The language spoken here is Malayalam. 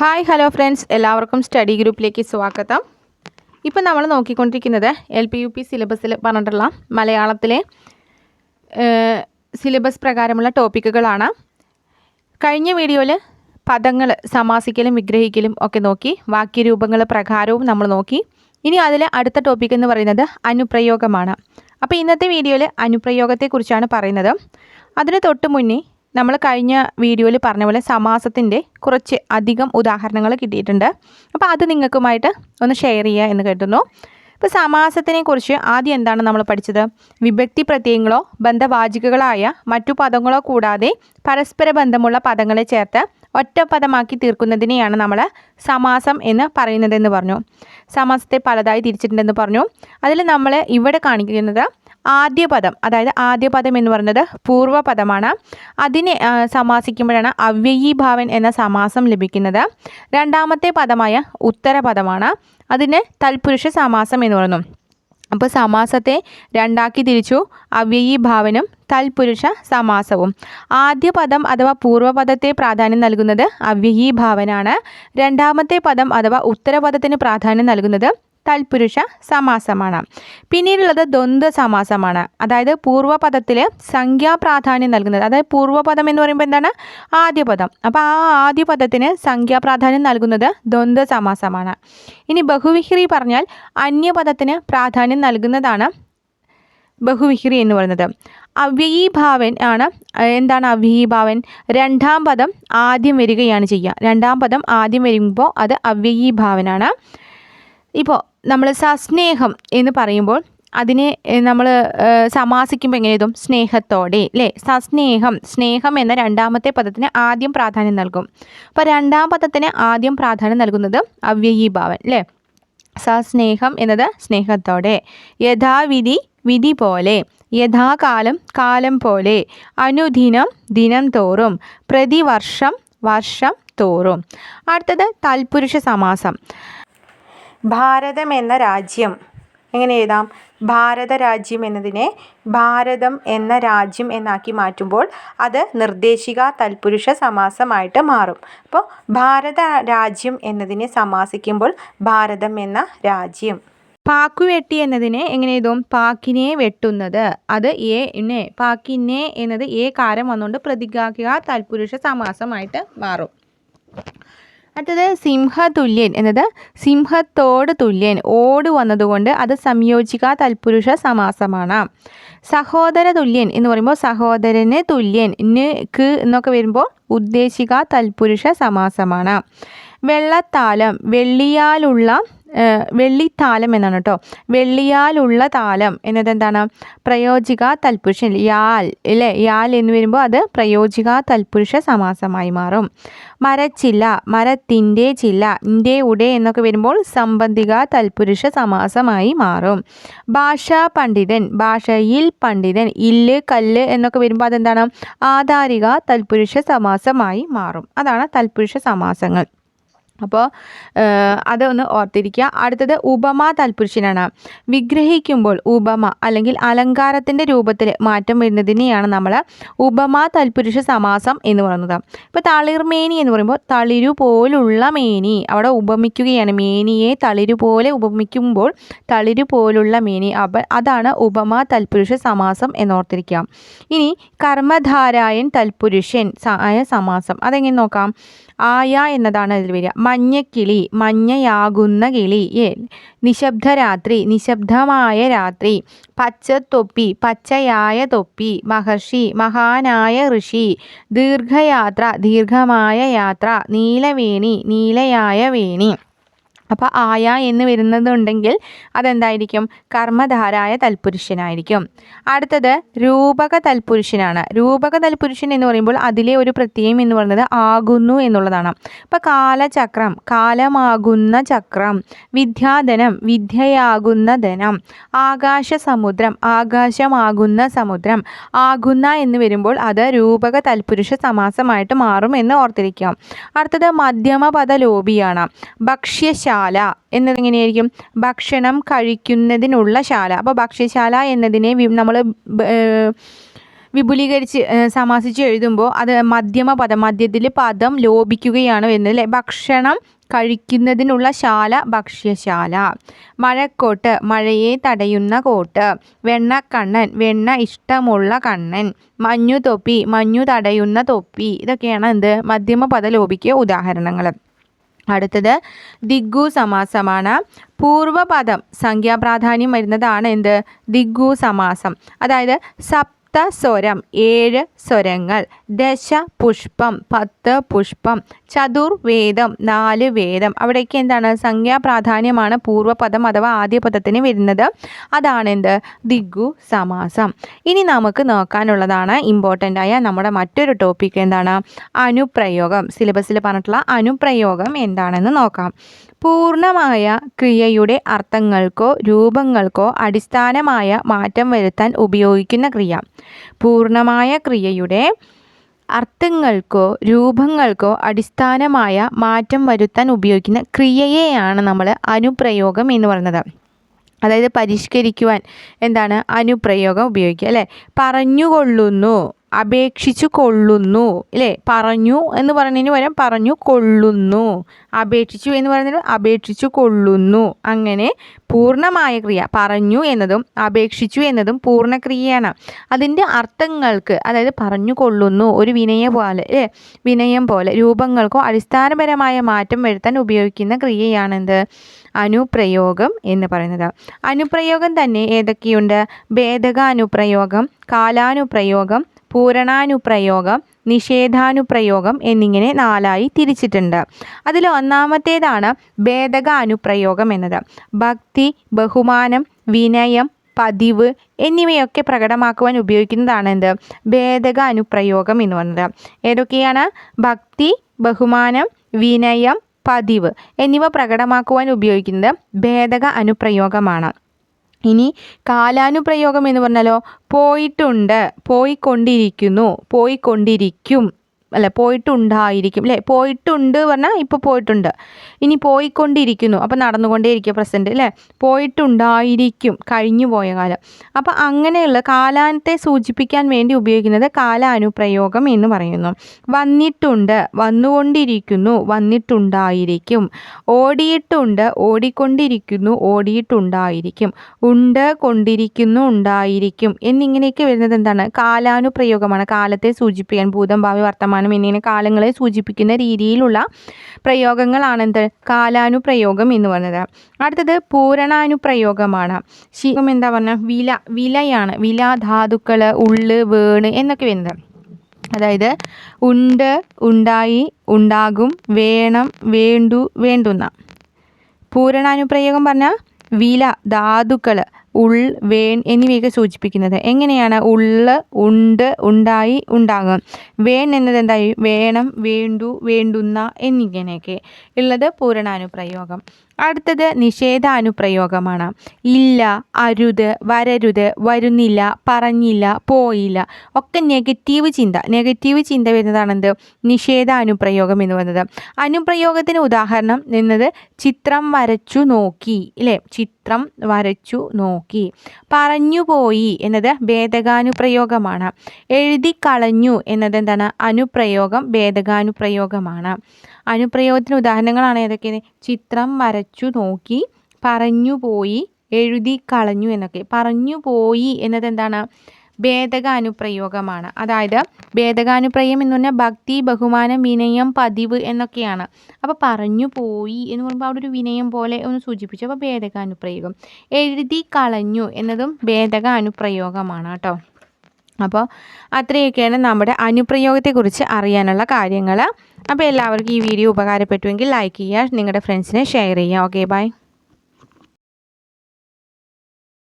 Hi hello friends. എല്ലാവർക്കും സ്റ്റഡി ഗ്രൂപ്പിലേക്ക് സ്വാഗതം. ഇപ്പം നമ്മൾ നോക്കിക്കൊണ്ടിരിക്കുന്നത് എൽ പി യു പി സിലബസിൽ പറഞ്ഞിട്ടുള്ള മലയാളത്തിലെ സിലബസ് പ്രകാരമുള്ള ടോപ്പിക്കുകളാണ്. കഴിഞ്ഞ വീഡിയോയിൽ പദങ്ങൾ സമാസിക്കലും വിഗ്രഹിക്കലും ഒക്കെ നോക്കി വാക്യരൂപങ്ങൾ പ്രകാരവും നമ്മൾ നോക്കി. ഇനി അതിൽ അടുത്ത ടോപ്പിക് എന്ന് പറയുന്നത് അനുപ്രയോഗമാണ്. അപ്പോൾ ഇന്നത്തെ വീഡിയോയിൽ അനുപ്രയോഗത്തെക്കുറിച്ചാണ് പറയുന്നത്. അതിന് തൊട്ട് മുന്നേ നമ്മൾ കഴിഞ്ഞ വീഡിയോയിൽ പറഞ്ഞ പോലെ സമാസത്തിന്റെ കുറച്ച് അധികം ഉദാഹരണങ്ങൾ കിട്ടിയിട്ടുണ്ട്. അപ്പോൾ അത് നിങ്ങൾക്കുമായിട്ട് ഒന്ന് ഷെയർ ചെയ്യുക എന്ന് കരുതുന്നു. ഇപ്പോൾ സമാസത്തിനെ കുറിച്ച് ആദ്യം എന്താണ് നമ്മൾ പഠിച്ചത്? വിഭക്തി പ്രത്യയങ്ങളോ ബന്ധവാചികകളായ മറ്റു പദങ്ങളോ കൂടാതെ പരസ്പര ബന്ധമുള്ള പദങ്ങളെ ചേർത്ത് ഒറ്റ പദമാക്കി തീർക്കുന്നതിനെയാണ് നമ്മൾ സമാസം എന്ന് പറയുന്നതെന്ന് പറഞ്ഞു. സമാസത്തെ പലതായി തിരിച്ചിട്ടുണ്ടെന്ന് പറഞ്ഞു. അതിൽ നമ്മൾ ഇവിടെ കാണിക്കുന്നത് ആദ്യ പദം അതായത് ആദ്യപദം എന്ന് പറയുന്നത് പൂർവപദമാണ് അതിനെ സമാസിക്കുമ്പോഴാണ് അവ്യയീഭാവൻ എന്ന സമാസം ലഭിക്കുന്നത്. രണ്ടാമത്തെ പദമായ ഉത്തരപദമാണ്. അതിന് തൽപുരുഷ സമാസം എന്ന് പറയുന്നു. അപ്പോൾ സമാസത്തെ രണ്ടാക്കി തിരിച്ചു അവ്യയീഭാവനും തൽപുരുഷ സമാസവും. ആദ്യ പദം അഥവാ പൂർവപദത്തെ പ്രാധാന്യം നൽകുന്നത് അവ്യയീഭാവനാണ്. രണ്ടാമത്തെ പദം അഥവാ ഉത്തരപദത്തിന് പ്രാധാന്യം നൽകുന്നത് തൽപുരുഷ സമാസമാണ്. പിന്നീടുള്ളത് ദ്വന്ദ്വ സമാസമാണ്. അതായത് പൂർവപദത്തിൽ സംഖ്യാപ്രാധാന്യം നൽകുന്നത്. അതായത് പൂർവപദം എന്ന് പറയുമ്പോൾ എന്താണ്? ആദ്യപദം. അപ്പോൾ ആ ആദ്യപദത്തിന് സംഖ്യാ പ്രാധാന്യം നൽകുന്നത് ദ്വന്ദ്വ സമാസമാണ്. ഇനി ബഹുവിഹ്രി പറഞ്ഞാൽ അന്യപദത്തിന് പ്രാധാന്യം നൽകുന്നതാണ് ബഹുവിഹ്രി എന്ന് പറയുന്നത്. അവ്യയീഭാവൻ ആണ് എന്താണ് അവ്യയീഭാവൻ? രണ്ടാം പദം ആദ്യം വരികയാണ് ചെയ്യുക. രണ്ടാം പദം ആദ്യം വരുമ്പോൾ അത് അവ്യയീഭാവനാണ്. ഇപ്പോൾ നമ്മൾ സസ്നേഹം എന്ന് പറയുമ്പോൾ അതിനെ നമ്മൾ സമാസിക്കുമ്പോൾ എങ്ങനെ എഴുതും? സ്നേഹത്തോടെ അല്ലേ സസ്നേഹം സ്നേഹം എന്ന രണ്ടാമത്തെ പദത്തിന് ആദ്യം പ്രാധാന്യം നൽകും. അപ്പോൾ രണ്ടാം പദത്തിന് ആദ്യം പ്രാധാന്യം നൽകുന്നത് അവ്യയീഭാവൻ അല്ലേ സസ്നേഹം എന്നത് സ്നേഹത്തോടെ. യഥാവിധി വിധി പോലെ. യഥാകാലം കാലം പോലെ. അനുദിനം ദിനം തോറും. പ്രതിവർഷം വർഷം തോറും. അടുത്തത് തൽപുരുഷ സമാസം. ഭാരതം എന്ന രാജ്യം. എങ്ങനെ എഴുതാം? ഭാരത രാജ്യം എന്നതിനെ ഭാരതം എന്ന രാജ്യം എന്നാക്കി മാറ്റുമ്പോൾ അത് നിർദ്ദേശിക തൽപുരുഷ സമാസമായിട്ട് മാറും. അപ്പോൾ ഭാരത രാജ്യം എന്നതിനെ സമാസിക്കുമ്പോൾ ഭാരതം എന്ന രാജ്യം. പാക്കുവെട്ടി എന്നതിനെ എങ്ങനെ എഴുതും? പാക്കിനെ വെട്ടുന്നത്. അത് ഏ നെ പാക്കിനെ എന്നത് ഏ കാരം വന്നുകൊണ്ട് പ്രതികാക്കുക തൽപുരുഷ സമാസമായിട്ട് മാറും. അടുത്തത് സിംഹതുല്യൻ. എന്നത് സിംഹത്തോട് തുല്യൻ. ഓട് വന്നതുകൊണ്ട് അത് സംയോജിക തൽപുരുഷ സമാസമാണ്. സഹോദര തുല്യൻ എന്ന് പറയുമ്പോൾ സഹോദരന് തുല്യൻ. ന് ക് എന്നൊക്കെ വരുമ്പോൾ ഉദ്ദേശിക തൽപുരുഷ സമാസമാണ്. വെള്ളത്താലം. വെള്ളിയാലുള്ള വെള്ളിത്താലം എന്നാണ് കേട്ടോ. വെള്ളിയാലുള്ള താലം എന്നത് എന്താണ് പ്രയോജിക തൽപുരുഷൻ യാൽ അല്ലേ യാൽ എന്ന് വരുമ്പോൾ അത് പ്രയോജിക തൽപുരുഷ സമാസമായി മാറും. മരച്ചില്ല മരത്തിന്റെ ചില്ല ഇന്റെ ഉടെ എന്നൊക്കെ വരുമ്പോൾ സംബന്ധിക തൽപുരുഷ സമാസമായി മാറും. ഭാഷാ പണ്ഡിതൻ ഭാഷയിൽ പണ്ഡിതൻ ഇല്ല് കല്ല് എന്നൊക്കെ വരുമ്പോൾ അതെന്താണ്? ആധാരിക തൽപുരുഷ സമാസമായി മാറും. അതാണ് തൽപുരുഷ സമാസങ്ങൾ. അപ്പോൾ അതൊന്ന് ഓർത്തിരിക്കുക. അടുത്തത് ഉപമ തൽപുരുഷനാണ്. വിഗ്രഹിക്കുമ്പോൾ ഉപമ അല്ലെങ്കിൽ അലങ്കാരത്തിന്റെ രൂപത്തിൽ മാറ്റം വരുന്നതിനെയാണ് നമ്മൾ ഉപമ തൽപുരുഷ സമാസം എന്ന് പറയുന്നത്. ഇപ്പോൾ തളിർമേനി എന്ന് പറയുമ്പോൾ തളിരു പോലുള്ള മേനി. അവിടെ ഉപമിക്കുകയാണ്. മേനിയെ തളിരു പോലെ ഉപമിക്കുമ്പോൾ തളിരു പോലുള്ള മേനി. അപ്പം അതാണ് ഉപമ തൽപുരുഷ സമാസം എന്നോർത്തിരിക്കുക ഇനി കർമ്മധാരായൻ തൽപുരുഷൻ ആയ സമാസം. അതെങ്ങനെ നോക്കാം? ആയ എന്നതാണ് അതിൽ വരിക. മഞ്ഞക്കിളി മഞ്ഞയാകുന്ന കിളി ഏ നിശബ്ദരാത്രി നിശബ്ദമായ രാത്രി. പച്ചത്തൊപ്പി പച്ചയായ തൊപ്പി. മഹർഷി മഹാനായ ഋഷി. ദീർഘയാത്ര ദീർഘമായ യാത്ര. നീലവേണി നീലയായ വേണി. അപ്പോൾ ആയ എന്ന് വരുന്നതുണ്ടെങ്കിൽ അതെന്തായിരിക്കും? കർമ്മധാരായ തൽപുരുഷനായിരിക്കും. അടുത്തത് രൂപക തൽപുരുഷനാണ്. രൂപക തൽപുരുഷൻ എന്ന് പറയുമ്പോൾ അതിലെ ഒരു പ്രത്യയം എന്ന് പറയുന്നത് ആകുന്നു എന്നുള്ളതാണ്. അപ്പോൾ കാലചക്രം കാലമാകുന്ന ചക്രം വിദ്യാധനം വിദ്യയാകുന്ന ധനം ആകാശ സമുദ്രം ആകാശമാകുന്ന സമുദ്രം ആകുന്ന എന്ന് വരുമ്പോൾ അത് രൂപക തൽപുരുഷ സമാസമായിട്ട് മാറും എന്ന് ഓർത്തിരിക്കാം അടുത്തത് മധ്യമപദ ലോപിയാണ് ഭക്ഷ്യശാല എന്നതെങ്ങനെയായിരിക്കും? ഭക്ഷണം കഴിക്കുന്നതിനുള്ള ശാല. അപ്പോൾ ഭക്ഷ്യശാല എന്നതിനെ നമ്മൾ വിപുലീകരിച്ച് സമാസിച്ച് എഴുതുമ്പോൾ അത് മധ്യമ പദം മധ്യത്തിൽ പദം ലോപിക്കുകയാണ് വരുന്നത് അല്ലേ? ഭക്ഷണം കഴിക്കുന്നതിനുള്ള ശാല ഭക്ഷ്യശാല. മഴക്കോട്ട് മഴയെ തടയുന്ന കോട്ട്. വെണ്ണക്കണ്ണൻ വെണ്ണ ഇഷ്ടമുള്ള കണ്ണൻ. മഞ്ഞു തൊപ്പി മഞ്ഞു തടയുന്ന തൊപ്പി. ഇതൊക്കെയാണ് എന്ത്? മധ്യമ പദലോപിക്ക് ഉദാഹരണങ്ങൾ. അടുത്തത് ദിഗ്ഗു സമാസമാണ്. പൂർവപദം സംഖ്യാപ്രാധാന്യം വരുന്നതാണ് എന്ത്? ദിഗ്ഗു സമാസം. അതായത് സപ് സ്വരം ഏഴ് സ്വരങ്ങൾ ദശ പുഷ്പം പത്ത് പുഷ്പം ചതുർവേദം നാല് വേദം. അവിടേക്ക് എന്താണ്? സംഖ്യാപ്രാധാന്യമാണ് പൂർവപദം അഥവാ ആദ്യ പദത്തിന് വരുന്നത് അതാണെന്ത് ദിഗു സമാസം. ഇനി നമുക്ക് നോക്കാനുള്ളതാണ് ഇമ്പോർട്ടന്റ് ആയ നമ്മുടെ മറ്റൊരു ടോപ്പിക് എന്താണ്? അനുപ്രയോഗം. സിലബസിൽ പറഞ്ഞിട്ടുള്ള അനുപ്രയോഗം എന്താണെന്ന് നോക്കാം. പൂർണമായ ക്രിയയുടെ അർത്ഥങ്ങൾക്കോ രൂപങ്ങൾക്കോ അടിസ്ഥാനമായ മാറ്റം വരുത്താൻ ഉപയോഗിക്കുന്ന ക്രിയ. പൂർണമായ ക്രിയയുടെ അർത്ഥങ്ങൾക്കോ രൂപങ്ങൾക്കോ അടിസ്ഥാനമായ മാറ്റം വരുത്താൻ ഉപയോഗിക്കുന്ന ക്രിയയെയാണ് നമ്മൾ അനുപ്രയോഗം എന്ന് പറയുന്നത്. അതായത് പരിഷ്കരിക്കുവാൻ എന്താണ്? അനുപ്രയോഗം ഉപയോഗിക്കുക അല്ലേ? പറഞ്ഞുകൊള്ളുന്നു. അപേക്ഷിച്ചു കൊള്ളുന്നു. അല്ലേ പറഞ്ഞു എന്ന് പറയുന്നതിന് പകരം പറഞ്ഞു കൊള്ളുന്നു. അപേക്ഷിച്ചു എന്ന് പറയുന്നത് അപേക്ഷിച്ചു കൊള്ളുന്നു. അങ്ങനെ പൂർണമായ ക്രിയ. പറഞ്ഞു എന്നതും അപേക്ഷിച്ചു എന്നതും പൂർണക്രിയയാണ് അതിന്റെ അർത്ഥങ്ങൾക്ക് അതായത് പറഞ്ഞു കൊള്ളുന്നു ഒരു വിനയ പോലെ അല്ലേ വിനയം പോലെ രൂപങ്ങൾക്കോ അടിസ്ഥാനപരമായ മാറ്റം വരുത്താൻ ഉപയോഗിക്കുന്ന ക്രിയയാണെന്ത്? അനുപ്രയോഗം എന്ന് പറയുന്നത്. അനുപ്രയോഗം തന്നെ ഏതൊക്കെയുണ്ട്? ഭേദകാനുപ്രയോഗം കാലാനുപ്രയോഗം പൂരണാനുപ്രയോഗം നിഷേധാനുപ്രയോഗം എന്നിങ്ങനെ നാലായി തിരിച്ചിട്ടുണ്ട്. അതിൽ ഒന്നാമത്തേതാണ് ഭേദക അനുപ്രയോഗം എന്നത്. ഭക്തി ബഹുമാനം വിനയം പതിവ് എന്നിവയൊക്കെ പ്രകടമാക്കുവാൻ ഉപയോഗിക്കുന്നതാണ് എന്ത്? ഭേദക അനുപ്രയോഗം എന്ന് പറയുന്നത് ഏതൊക്കെയാണ്? ഭക്തി ബഹുമാനം വിനയം പതിവ് എന്നിവ പ്രകടമാക്കുവാൻ ഉപയോഗിക്കുന്നത് ഭേദക അനുപ്രയോഗമാണ് ഇനി കാലാനുപ്രയോഗം എന്ന് പറഞ്ഞാലോ പോയിട്ടുണ്ട് പോയിക്കൊണ്ടിരിക്കുന്നു പോയിക്കൊണ്ടിരിക്കും. അല്ല പോയിട്ടുണ്ടായിരിക്കും. അല്ലേ പോയിട്ടുണ്ട് പറഞ്ഞാൽ ഇപ്പോൾ പോയിട്ടുണ്ട്. ഇനി പോയിക്കൊണ്ടിരിക്കുന്നു. അപ്പോൾ നടന്നുകൊണ്ടേയിരിക്കുക പ്രസന്റ് അല്ലേ? പോയിട്ടുണ്ടായിരിക്കും. കഴിഞ്ഞു പോയ കാലം. അപ്പോൾ അങ്ങനെയുള്ള കാലാനത്തെ സൂചിപ്പിക്കാൻ വേണ്ടി ഉപയോഗിക്കുന്നത് കാലാനുപ്രയോഗം എന്ന് പറയുന്നു. വന്നിട്ടുണ്ട് വന്നുകൊണ്ടിരിക്കുന്നു വന്നിട്ടുണ്ടായിരിക്കും. ഓടിയിട്ടുണ്ട് ഓടിക്കൊണ്ടിരിക്കുന്നു ഓടിയിട്ടുണ്ടായിരിക്കും. ഉണ്ട് കൊണ്ടിരിക്കുന്നു ഉണ്ടായിരിക്കും. എന്നിങ്ങനെയൊക്കെ വരുന്നത് എന്താണ്? കാലാനുപ്രയോഗമാണ്. കാലത്തെ സൂചിപ്പിക്കാൻ ഭൂതം ഭാവി വർത്തമാനം വർത്തമാനം എന്നിങ്ങനെ കാലങ്ങളെ സൂചിപ്പിക്കുന്ന രീതിയിലുള്ള പ്രയോഗങ്ങളാണ് എന്ത് കാലാനുപ്രയോഗം എന്ന് പറയുന്നത് അടുത്തത് പൂരണാനുപ്രയോഗമാണ്. ശീകം എന്താ പറഞ്ഞാൽ വില വിലയാണ്. വില ധാതുക്കൾ ഉള്ള് വേണ് എന്നൊക്കെ വരുന്നത്. അതായത് ഉണ്ട് ഉണ്ടായി ഉണ്ടാകും വേണം വേണ്ടു വേണ്ടുന്ന. പൂരണാനുപ്രയോഗം പറഞ്ഞാൽ വില ധാതുക്കൾ ഉൾ വേൺ എന്നിവയൊക്കെ സൂചിപ്പിക്കുന്നത്. എങ്ങനെയാണ് ഉള്ള് ഉണ്ട് ഉണ്ടായി ഉണ്ടാകും? വേൺ എന്നത് എന്തായി? വേണം വേണ്ടു വേണ്ടുന്ന എന്നിങ്ങനെയൊക്കെ. ഉള്ളത് പൂരണാനുപ്രയോഗം. അടുത്തത് നിഷേധാനുപ്രയോഗമാണ്. ഇല്ല അരുത് വരരുത് വരുന്നില്ല പറഞ്ഞില്ല പോയില്ല. ഒക്കെ നെഗറ്റീവ് ചിന്ത. നെഗറ്റീവ് ചിന്ത വരുന്നതാണ് എന്ത് നിഷേധാനുപ്രയോഗം എന്ന് പറയുന്നത്. അനുപ്രയോഗത്തിന് ഉദാഹരണം എന്നത് ചിത്രം വരച്ചു നോക്കി അല്ലേ ചിത്രം വരച്ചു നോക്കി. പറഞ്ഞു പോയി എന്നത് ഭേദകാനുപ്രയോഗമാണ്. എഴുതി കളഞ്ഞു എന്നത് എന്താണ്? അനുപ്രയോഗം ഭേദകാനുപ്രയോഗമാണ്. അനുപ്രയോഗത്തിന് ഉദാഹരണങ്ങളാണ് ഏതൊക്കെ ചിത്രം വരച്ചു നോക്കി പറഞ്ഞു പോയി എഴുതി കളഞ്ഞു എന്നൊക്കെ. പറഞ്ഞു പോയി എന്നത് എന്താണ്? ഭേദകാനുപ്രയോഗമാണ്. അതായത് ഭേദകാനുപ്രയം എന്ന് പറഞ്ഞാൽ ഭക്തി ബഹുമാനം വിനയം പതിവ് എന്നൊക്കെയാണ്. അപ്പോൾ പറഞ്ഞു പോയി എന്ന് പറയുമ്പോൾ അവിടെ ഒരു വിനയം പോലെ ഒന്ന് സൂചിപ്പിച്ചു. അപ്പോൾ ഭേദകാനുപ്രയോഗം. എഴുതി കളഞ്ഞു എന്നതും ഭേദകാനുപ്രയോഗമാണ് കേട്ടോ. അപ്പോൾ അത്രയൊക്കെയാണ് നമ്മുടെ അനുപ്രയോഗത്തെക്കുറിച്ച് അറിയാനുള്ള കാര്യങ്ങൾ. അപ്പോൾ എല്ലാവർക്കും ഈ വീഡിയോ ഉപകാരപ്പെട്ടുവെങ്കിൽ ലൈക്ക് ചെയ്യുക നിങ്ങളുടെ ഫ്രണ്ട്സിനെ ഷെയർ ചെയ്യുക. Okay bye